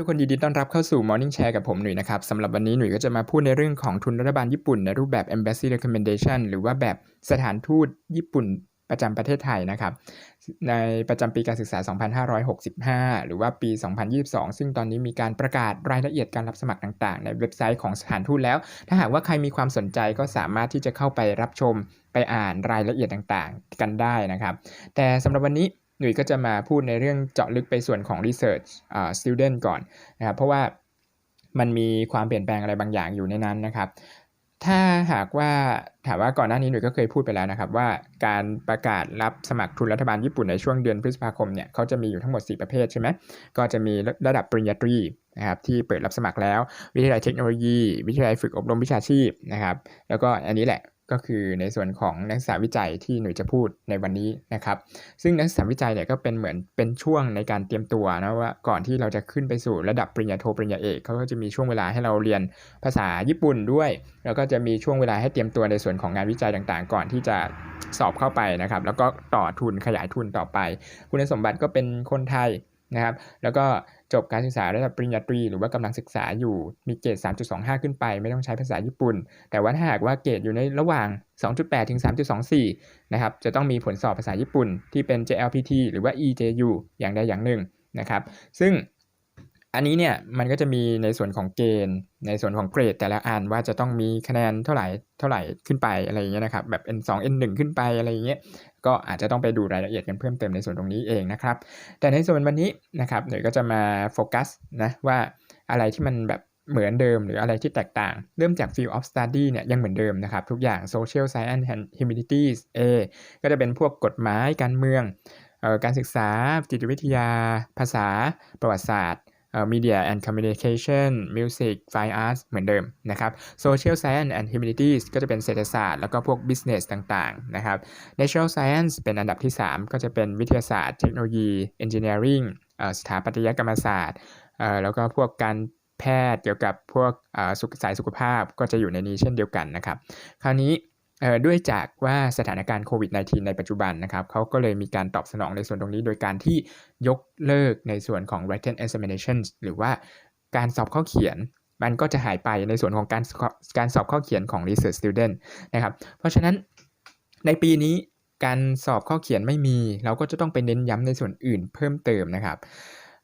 ทุกคนยินดีต้อนรับเข้าสู่ Morning Share กับผมหนุ่ยนะครับสำหรับวันนี้หนุ่ยก็จะมาพูดในเรื่องของทุนรัฐบาลญี่ปุ่น ในรูปแบบ Embassy Recommendation หรือว่าแบบสถานทูตญี่ปุ่นประจำประเทศไทยนะครับ ในประจำปีการศึกษา 2565 หรือว่าปี 2022 ซึ่งตอนนี้มีการประกาศรายละเอียดการรับสมัครต่างๆ ในเว็บไซต์ของสถานทูตแล้ว ถ้าหากว่าใครมีความสนใจก็สามารถที่จะเข้าไปรับชมไปอ่านรายละเอียดต่างๆ กันได้นะครับ แต่สำหรับวันนี้ หนุ่ยก็จะมาพูดในเรื่องเจาะลึกไปส่วนของ research student ก่อนนะครับเพราะว่ามันมีความเปลี่ยนแปลงอะไรบางอย่างอยู่ในนั้นนะครับ ถ้าหากว่าถามว่าก่อนหน้านี้หนุ่ยก็เคยพูดไปแล้วนะครับ ว่าการประกาศรับสมัครทุนรัฐบาลญี่ปุ่นในช่วงเดือนพฤษภาคมเนี่ยเขาจะมีอยู่ทั้งหมด 4 ประเภทใช่ไหมก็จะมีระดับปริญญาตรีนะครับที่เปิดรับสมัครแล้ว วิทยาลัยเทคโนโลยี วิทยาลัยฝึกอบรมวิชาชีพนะครับ แล้วก็อันนี้แหละ ก็คือในส่วนของนักศึกษาวิจัยที่หนูจะพูดในวันนี้นะครับ ซึ่งนักศึกษาวิจัยเนี่ยก็เป็นเหมือนเป็นช่วงในการเตรียมตัวนะว่าก่อนที่เราจะขึ้นไปสู่ระดับปริญญาโทปริญญาเอกเขาก็จะมีช่วงเวลาให้เราเรียนภาษาญี่ปุ่นด้วย แล้วก็จะมีช่วงเวลาให้เตรียมตัวในส่วนของงานวิจัยต่างๆ ก่อนที่จะสอบเข้าไปนะครับ แล้วก็ต่อทุนขยายทุนต่อไป คุณสมบัติก็เป็นคนไทย นะครับ แล้วก็จบการศึกษาระดับปริญญาตรี หรือว่ากำลังศึกษาอยู่มีเกรด 3.25 ขึ้นไป ไม่ต้องใช้ภาษาญี่ปุ่น แต่ว่าถ้าหากว่าเกรดอยู่ในระหว่าง 2.8 ถึง 3.24 นะครับ จะต้องมีผลสอบภาษาญี่ปุ่นที่เป็น JLPT หรือว่า EJU อย่างใดอย่างหนึ่งนะครับ ซึ่ง อันนี้เนี่ยมันก็จะมีในส่วนของเกณฑ์ ในส่วนของเกรด แต่ละอันว่าจะต้องมีคะแนนเท่าไหร่เท่าไหร่ขึ้นไปอะไรอย่างเงี้ยนะครับแบบ N2 N1 ขึ้นไปอะไรอย่างเงี้ยก็อาจจะต้องไปดูรายละเอียดกันเพิ่มเติมในส่วนตรงนี้เองนะครับ แต่ในส่วนวันนี้นะครับเดี๋ยวก็จะมาโฟกัสนะว่าอะไรที่มันแบบเหมือนเดิมหรืออะไรที่แตกต่าง เริ่มจาก field of study เนี่ยยังเหมือนเดิมนะครับ ทุกอย่าง social science and humanities A ก็จะเป็นพวกกฎหมายการเมืองออการศึกษาจิตวิทยา ภาษา ประวัติศาสตร์ media and communication music fine arts เหมือนเดิมนะครับ social science and humanities ก็จะเป็นเศรษฐศาสตร์แล้วก็พวก business ต่างๆนะครับ natural science เป็นอันดับที่ 3 ก็จะเป็นวิทยาศาสตร์ เทคโนโลยี engineering สถาปัตยกรรมศาสตร์แล้วก็พวกการแพทย์เกี่ยวกับพวกสายสุขภาพก็จะอยู่ในนี้เช่นเดียวกันนะครับ คราวนี้ ด้วยจากว่าสถานการณ์โควิด -19 ในปัจจุบันนะครับเขาก็เลยมีการตอบสนองในส่วนตรงนี้ โดยการที่ยกเลิกในส่วนของ written examinations หรือว่าการสอบข้อเขียนมันก็จะหายไปในส่วนของการการสอบข้อเขียนของ research student นะครับ เพราะฉะนั้นในปีนี้การสอบข้อเขียนไม่มี เราก็จะต้องไปเน้นย้ำในส่วนอื่นเพิ่มเติมนะครับ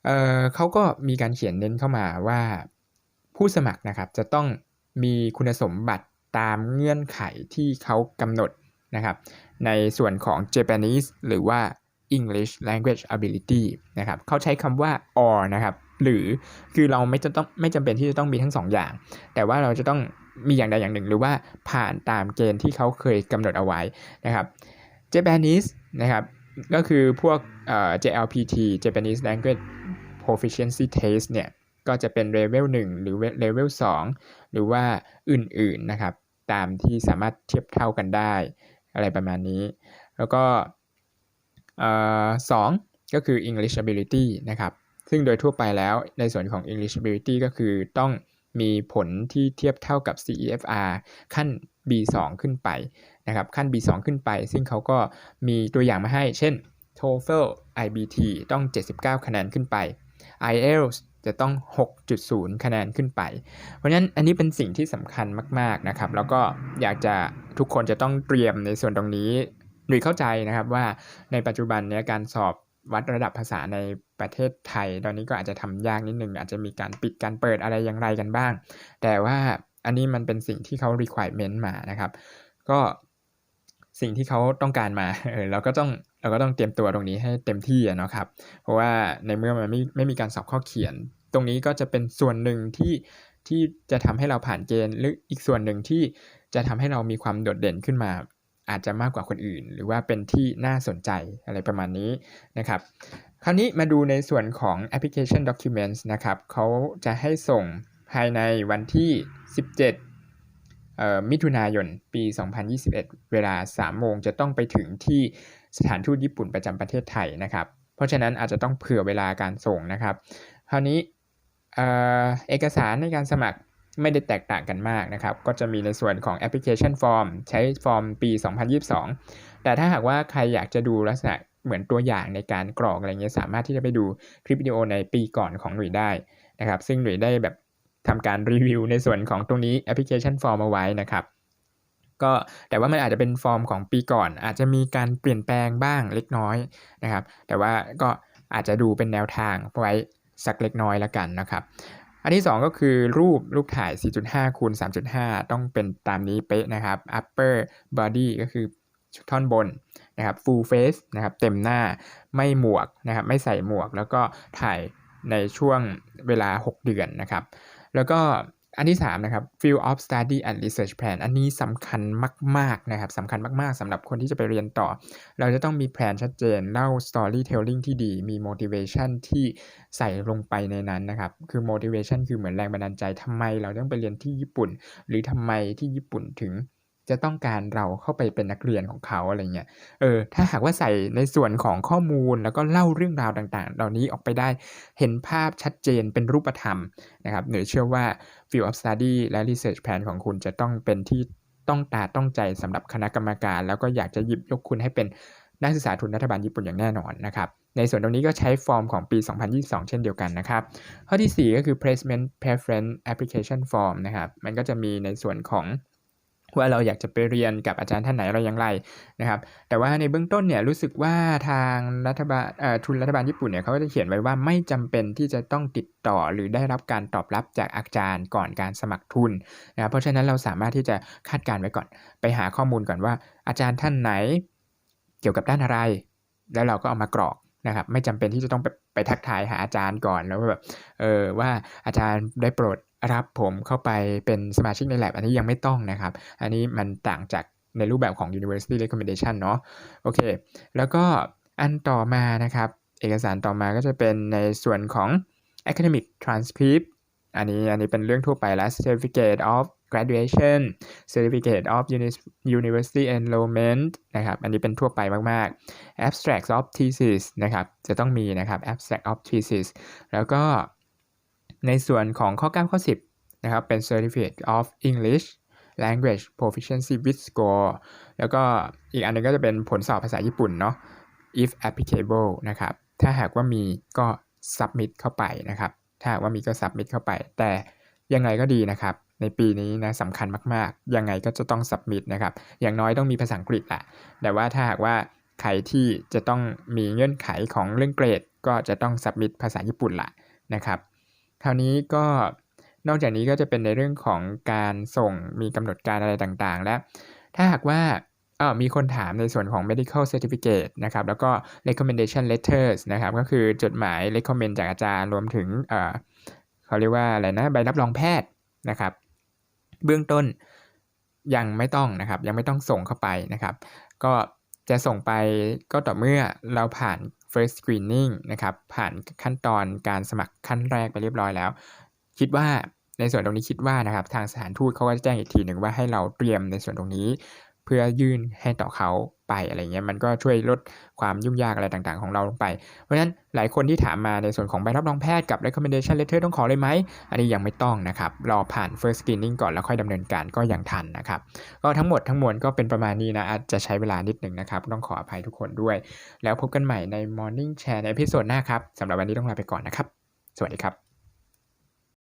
เเขาก็มีการเขียนเน้นเข้ามาว่าผู้สมัครนะครับจะต้องมีคุณสมบัติ ตามเงื่อนไขที่เขากำหนดนะครับในส่วนของ Japanese หรือว่า English language ability นะครับเขาใช้คำว่า or นะครับหรือคือเราไม่จะต้องไม่จำเป็นที่จะต้องมีทั้ง2ออย่าง แต่ว่าเราจะต้องมีอย่างใดอย่างหนึ่ง หรือว่าผ่านตามเกณฑ์ที่เขาเคยกำหนดเอาไว้นะครับ Japanese นะครับก็คือพวก JLPT Japanese Language Proficiency Test เนี่ยก็จะเป็นเลเวล1หรือเลเวล2หรือว่าอื่นๆนะครับ ตามที่สามารถเทียบเท่ากันได้ อะไรประมาณนี้ แล้วก็สองก็คือ English ability นะครับ ซึ่งโดยทั่วไปแล้วในส่วนของ English ability ก็คือต้องมีผลที่เทียบเท่ากับ CEFR ขั้น B2 ขึ้นไปนะครับ ขั้น B2 ขึ้นไป ซึ่งเขาก็มีตัวอย่างมาให้ เช่น TOEFL IBT ต้อง 79 คะแนนขึ้นไป IELTS จะต้อง 6.0 คะแนนขึ้นไป เพราะฉะนั้นอันนี้เป็นสิ่งที่สำคัญมาก ๆ นะครับ แล้วก็อยากจะทุกคนจะต้องเตรียมในส่วนตรงนี้หรือเข้าใจนะครับว่าในปัจจุบันเนี้ยการสอบวัดระดับภาษาในประเทศไทย ตอนนี้ก็อาจจะทำยากนิดนึง อาจจะมีการปิดการเปิดอะไรอย่างไรกันบ้าง แต่ว่าอันนี้มันเป็นสิ่งที่เขา requirement มานะครับ ก็สิ่งที่เขาต้องการมาเออเราก็ต้อง เราก็ต้องเตรียมตัวตรงนี้ให้เต็มที่นะครับ เพราะว่าในเมื่อมันไม่ไม่มีการสอบข้อเขียน ตรงนี้ก็จะเป็นส่วนหนึ่งที่ที่จะทำให้เราผ่านเกณฑ์หรืออีกส่วนหนึ่งที่จะทำให้เรามีความโดดเด่นขึ้นมา อาจจะมากกว่าคนอื่น หรือว่าเป็นที่น่าสนใจอะไรประมาณนี้นะครับ คราวนี้มาดูในส่วนของ application documents นะครับเขาจะให้ส่งภายในวันที่ 17มิถุนายน ปี 2021 เวลา 3 โมงจะต้องไปถึงที่ สถานทูตญี่ปุ่นประจำประเทศไทยนะครับ เพราะฉะนั้นอาจจะต้องเผื่อเวลาการส่งนะครับ คราวนี้เอกสารในการสมัครไม่ได้แตกต่างกันมากนะครับ ก็จะมีในส่วนของแอปพลิเคชันฟอร์มใช้ฟอร์มปี 2022 แต่ถ้าหากว่าใครอยากจะดูลักษณะเหมือนตัวอย่างในการกรอกอะไรเงี้ยสามารถที่จะไปดูคลิปวิดีโอในปีก่อนของหนุ่ยได้นะครับ ซึ่งหน่วยได้แบบทำการรีวิวในส่วนของตรงนี้แอปพลิเคชันฟอร์มเอาไว้นะครับ ก็แต่ว่ามันอาจจะเป็นฟอร์มของปีก่อน อาจจะมีการเปลี่ยนแปลงบ้างเล็กน้อยนะครับ แต่ว่าก็อาจจะดูเป็นแนวทางไว้สักเล็กน้อยล้วกันนะครับ อันที่ 2 ก็คือรูปรูปถ่าย 4.5 คูณ 3.5 ต้องเป็นตามนี้เป๊ะนะครับ upper body ก็คือท่อนบนนะครับ full face นะครับเต็มหน้าไม่หมวกนะครับไม่ใส่หมวกแล้วก็ถ่ายในช่วงเวลา 6 เดือนนะครับ แล้วก็ อันที่ 3 นะครับ field of study and research plan อันนี้สำคัญมาก ๆ นะครับสำคัญมาก ๆสำหรับคนที่จะไปเรียนต่อ เราจะต้องมีแผนชัดเจน เล่า storytelling ที่ดี มี motivation ที่ใส่ลงไปในนั้นนะครับ คือ motivation คือเหมือนแรงบันดาลใจทำไมเราต้องไปเรียนที่ญี่ปุ่น หรือทำไมที่ญี่ปุ่นถึง จะต้องการเราเข้าไปเป็นนักเรียนของเขาอะไรเงี้ย เออ ถ้าหากว่าใส่ในส่วนของข้อมูลแล้วก็เล่าเรื่องราวต่างๆ เหล่านี้ออกไปได้ เห็นภาพชัดเจนเป็นรูปธรรมนะครับหนูเชื่อว่า Field of Study และ Research Plan ของคุณจะต้องเป็นที่ต้องตาต้องใจสำหรับคณะกรรมการ แล้วก็อยากจะหยิบยกคุณให้เป็นนักศึกษาทุนรัฐบาลญี่ปุ่นอย่างแน่นอนนะครับ ในส่วนตรงนี้ก็ใช้ฟอร์มของปี 2022 เช่นเดียวกันนะครับ ข้อที่ 4 ก็คือ placement preference application form นะครับ มันก็จะมีในส่วนของ ว่าเราอยากจะไปเรียนกับอาจารย์ท่านไหนอะไรอย่างไรนะครับ แต่ว่าในเบื้องต้นเนี่ยรู้สึกว่าทางรัฐบาลทุนรัฐบาลญี่ปุ่นเนี่ยเขาก็จะเขียนไว้ว่าไม่จำเป็นที่จะต้องติดต่อหรือได้รับการตอบรับจากอาจารย์ก่อนการสมัครทุนนะครับเพราะฉะนั้นเราสามารถที่จะคาดการไว้ก่อน ไปหาข้อมูลก่อนว่า อาจารย์ท่านไหนเกี่ยวกับด้านอะไร แล้วเราก็เอามากรอกนะครับไม่จำเป็นที่จะต้องไปไปทักทายหาอาจารย์ก่อนแล้วแบบเออว่าอาจารย์ได้โปรด รับผมเข้าไปเป็นสมาชิกใน lab อันนี้ยังไม่ต้องนะครับ อันนี้มันต่างจากในรูปแบบของ university recommendation เนาะโอเค แล้วก็อันต่อมานะครับ เอกสารต่อมาก็จะเป็นในส่วนของ academic transcript อันนี้อันนี้เป็นเรื่องทั่วไปแล้ว certificate of graduation certificate of university enrollment นะครับ อันนี้เป็นทั่วไปมาก ๆ abstract of thesis นะครับ จะต้องมีนะครับ abstract of thesis แล้วก็ ในส่วนของข้อ 9 ข้อ 10 นะครับ เป็น certificate of English language proficiency with score แล้วก็อีกอันนึงก็จะเป็นผลสอบภาษาญี่ปุ่นเนาะ if applicable นะครับ ถ้าหากว่ามีก็ submit เข้าไปนะครับ ถ้าหากว่ามีก็ submit เข้าไป แต่ยังไงก็ดีนะครับ ในปีนี้นะสำคัญมาก ๆ ยังไงก็จะต้อง submit นะครับ อย่างน้อยต้องมีภาษาอังกฤษแหละ แต่ว่าถ้าหากว่าใครที่จะต้องมีเงื่อนไขของเรื่องเกรด ก็จะต้อง submit ภาษาญี่ปุ่นละนะครับ คราวนี้ก็นอกจากนี้ก็จะเป็นในเรื่องของการส่งมีกำหนดการอะไรต่างๆ และถ้าหากว่าเออมีคนถามในส่วนของ medical certificate นะครับ แล้วก็ recommendation letters นะครับ ก็คือจดหมาย recommend จากอาจารย์ รวมถึงเออเขาเรียกว่าอะไรนะ ใบรับรองแพทย์นะครับ เบื้องต้นยังไม่ต้องนะครับ ยังไม่ต้องส่งเข้าไปนะครับ ก็จะส่งไปก็ต่อเมื่อเราผ่าน first screening นะครับผ่านขั้นตอนการสมัครขั้นแรกไปเรียบร้อยแล้ว คิดว่าในส่วนตรงนี้คิดว่านะครับทางสถานทูตเขาก็จะแจ้งอีกทีหนึ่งว่าให้เราเตรียมในส่วนตรงนี้ เพื่อยื่นให้ต่อเขาไปอะไรเงี้ยมันก็ช่วยลดความยุ่งยากอะไรต่างๆ ของเราลงไป เพราะฉะนั้นหลายคนที่ถามมาในส่วนของใบรับรองแพทย์กับ recommendation letter ต้องขอเลยไหม อันนี้ยังไม่ต้องนะครับ รอผ่าน first screening ก่อนแล้วค่อยดำเนินการก็ยังทันนะครับ ก็ทั้งหมดทั้งมวลก็เป็นประมาณนี้นะอาจจะใช้เวลานิดหนึ่งนะครับ ต้องขออภัยทุกคนด้วย แล้วพบกันใหม่ใน morning share ในพิโซดหน้าครับสำหรับวันนี้ต้องลาไปก่อนนะครับ สวัสดีครับ